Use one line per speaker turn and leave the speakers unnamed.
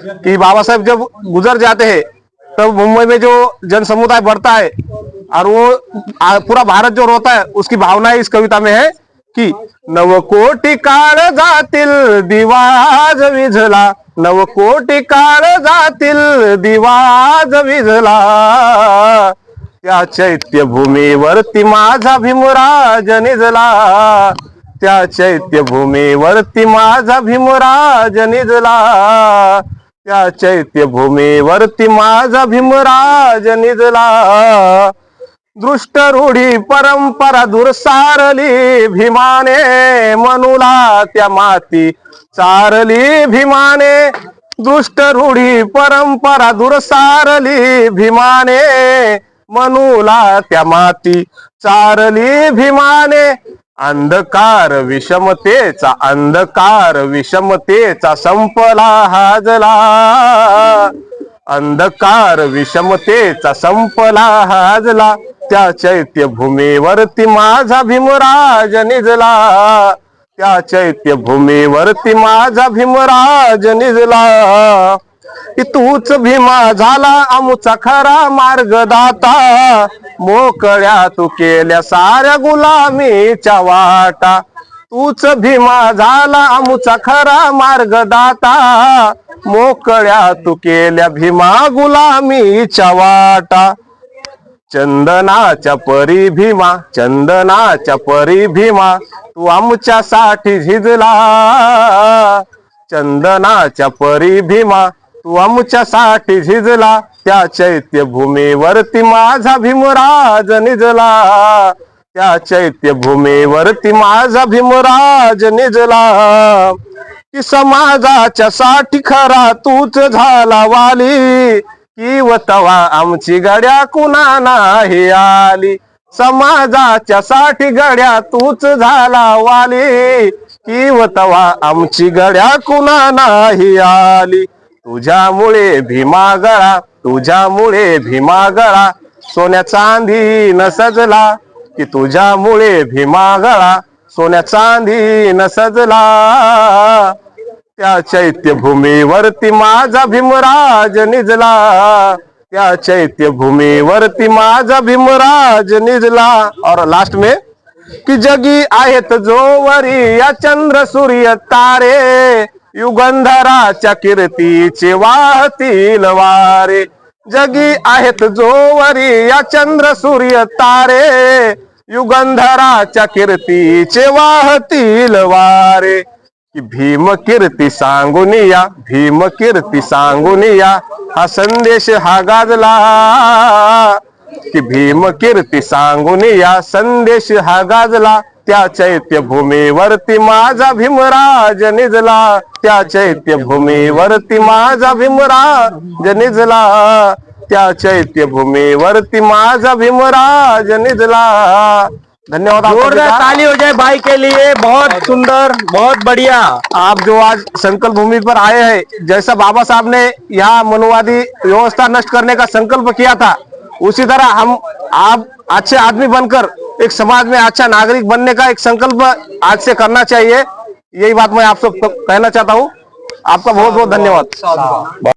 कि बाबा साहब जब गुजर जाते हैं, तब मुंबई में जो जन समुदाय बढ़ता है, और वो पूरा भारत जो रोता है, उसकी भावना इस कविता में है कि नवकोटी काळ जातील दिवाज विझला नवकोटी काळ जातील दिवाज विझला। त्या चैत्यभूमीवरती माझा भीमराज निजला, त्या चैत्यभूमीवरती माझा भीमराज निजला। त्या चैत्यभूमीवरती माझा भीमराज निजला. दृष्ट रूढी परंपरा दुरसारली भीमाने मनुला त्या माती चारली भीमाने दृष्ट रूढी परंपरा दुरसारली भीमाने मनुला त्या माती चारली भीमाने अंधकार विषमतेचा अंधकार विषमतेचा संपला हाजला अंधकार विषमतेचा संपला हाजला त्या चैत्यभूमीवरती माझा भीमराज निजला. त्या चैत्यभूमीवरती माझा भीमराज निजला. तूच भीमा झाला आमचा खरा मार्गदाता. मोकळ्या तू केल्या साऱ्या गुलामीच्या वाटा. तूच भीमा झाला आमचा खरा मार्गदाता. मोकळ्या तू केल्या भीमा गुलामीच्या वाटा. चंदनाच्या परी भीमा चंदनाच्या परी भीमा तू आमच्यासाठी झिजला. चंदनाच्या परी भीमा तू आमच्यासाठी झिजला त्या चैत्यभूमीवरती माझा भीमराज निजला. त्या चैत्यभूमीवरती माझा भीमराज निजला. की समाजाच्या साठी खरा तूच झाला वाली. की वतवा आमची गड्या कुणा नाही आली. समाजाच्या साठी गड्या तूच झाला वाली. की वतवा आमची गड्या कुणा नाही आली. तुझ्यामुळे भीमा गळा तुझ्यामुळे भीमा गळा. सोन्या चांदी न सजला की तुझ्यामुळे भीमा गळा. सोन्या चांदी न सजला. त्या चैत्यभूमीवरती माझा भीमराज निजला. त्या चैत्यभूमीवरती माझा भीमराज निजला. और लास्ट में कि जगी आहेत जोवरी या चंद्र सूर्य तारे. युगंधराच्या कीर्तीचे वाहतील वारे. जगी आहेत जोवरी या चंद्र सूर्य तारे. युगंधराच्या कीर्तीचे वाहतील वारे. की भीम कीर्ती सांगून या भीम कीर्ती सांगून या. हा संदेश हा गाजला. की भीम कीर्ती सांगून या संदेश हा गाजला. त्या चैत्यभूमीवरती माझा भीमराज निजला. त्या चैत्यभूमीवरती माझा भीमराज निजला. त्या चैत्यभूमीवरती माझा भीमराज निजला. धन्यवाद
जोरदार। ताली हो जाए भाई के लिए। बहुत सुंदर बहुत बढ़िया।
आप जो आज संकल्प भूमि पर आए हैं जैसा बाबा साहब ने यहाँ मनुवादी व्यवस्था नष्ट करने का संकल्प किया था उसी तरह हम आप अच्छे आदमी बनकर एक समाज में अच्छा नागरिक बनने का एक संकल्प आज से करना चाहिए। यही बात मैं आप सब कहना चाहता हूँ। आपका बहुत बहुत धन्यवाद।